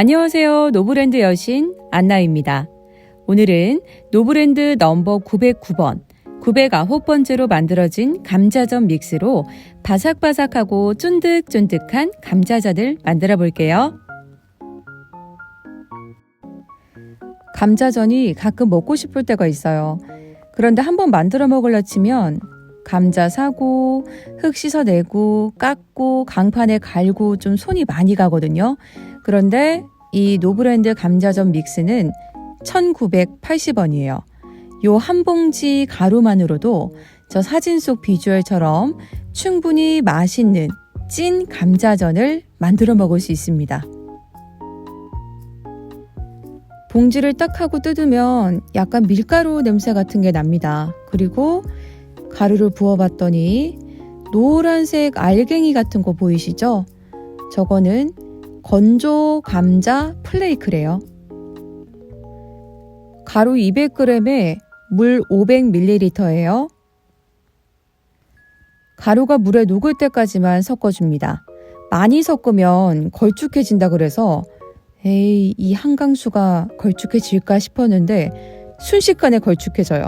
안녕하세요. 노브랜드 여신 안나입니다. 오늘은 노브랜드 넘버 909번, 909번째로 만들어진 감자전 믹스로 바삭바삭하고 쫀득쫀득한 감자전을 만들어 볼게요. 감자전이 가끔 먹고 싶을 때가 있어요. 그런데 한번 만들어 먹으려 치면 감자 사고, 흙 씻어내고, 깎고, 강판에 갈고 좀 손이 많이 가거든요. 그런데 이 노브랜드 감자전 믹스는 1980원이에요. 요 한 봉지 가루만으로도 저 사진 속 비주얼처럼 충분히 맛있는 찐 감자전을 만들어 먹을 수 있습니다. 봉지를 딱 하고 뜯으면 약간 밀가루 냄새 같은 게 납니다. 그리고 가루를 부어봤더니 노란색 알갱이 같은 거 보이시죠? 저거는 건조 감자 플레이크래요. 가루 200g에 물 500ml예요. 가루가 물에 녹을 때까지만 섞어줍니다. 많이 섞으면 걸쭉해진다 그래서 에이 이 한강수가 걸쭉해질까 싶었는데 순식간에 걸쭉해져요.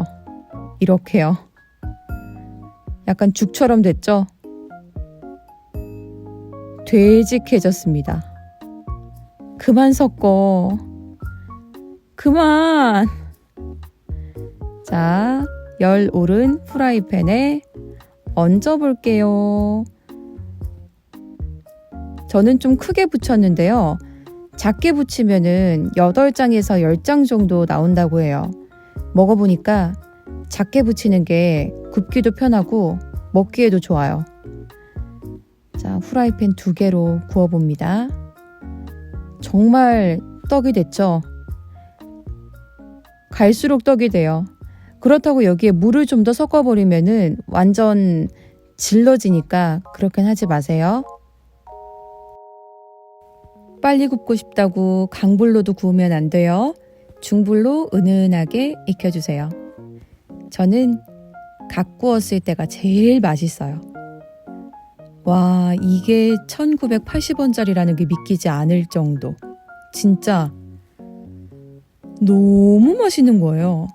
이렇게요. 약간 죽처럼 됐죠? 되직해졌습니다. 그만 섞어. 그만. 자, 열 오른 프라이팬에 얹어 볼게요. 저는 좀 크게 붙였는데요. 작게 붙이면은 8장에서 10장 정도 나온다고 해요. 먹어보니까 작게 붙이는 게 굽기도 편하고 먹기에도 좋아요. 자, 후라이팬 두 개로 구워봅니다. 정말 떡이 됐죠? 갈수록 떡이 돼요. 그렇다고 여기에 물을 좀 더 섞어버리면은 완전 질러지니까 그렇게는 하지 마세요. 빨리 굽고 싶다고 강불로도 구우면 안 돼요. 중불로 은은하게 익혀주세요. 저는 각 구웠을 때가 제일 맛있어요. 와, 이게 1980원짜리라는 게 믿기지 않을 정도. 진짜 너무 맛있는 거예요.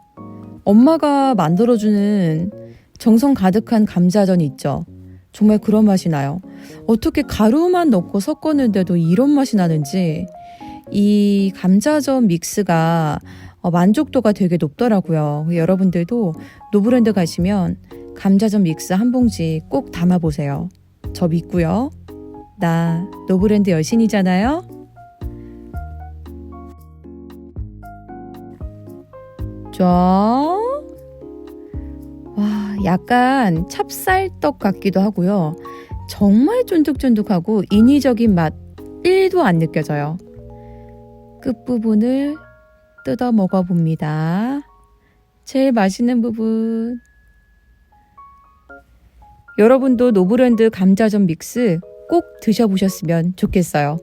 엄마가 만들어주는 정성 가득한 감자전 있죠. 정말 그런 맛이 나요. 어떻게 가루만 넣고 섞었는데도 이런 맛이 나는지 이 감자전 믹스가 어, 만족도가 되게 높더라고요. 여러분들도 노브랜드 가시면 감자전 믹스 한 봉지 꼭 담아보세요. 저 믿고요. 나 노브랜드 여신이잖아요. 자, 와, 약간 찹쌀떡 같기도 하고요. 정말 쫀득쫀득하고 인위적인 맛 1도 안 느껴져요. 끝부분을 뜯어 먹어봅니다. 제일 맛있는 부분. 여러분도 노브랜드 감자전 믹스 꼭 드셔보셨으면 좋겠어요.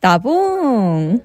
나봉!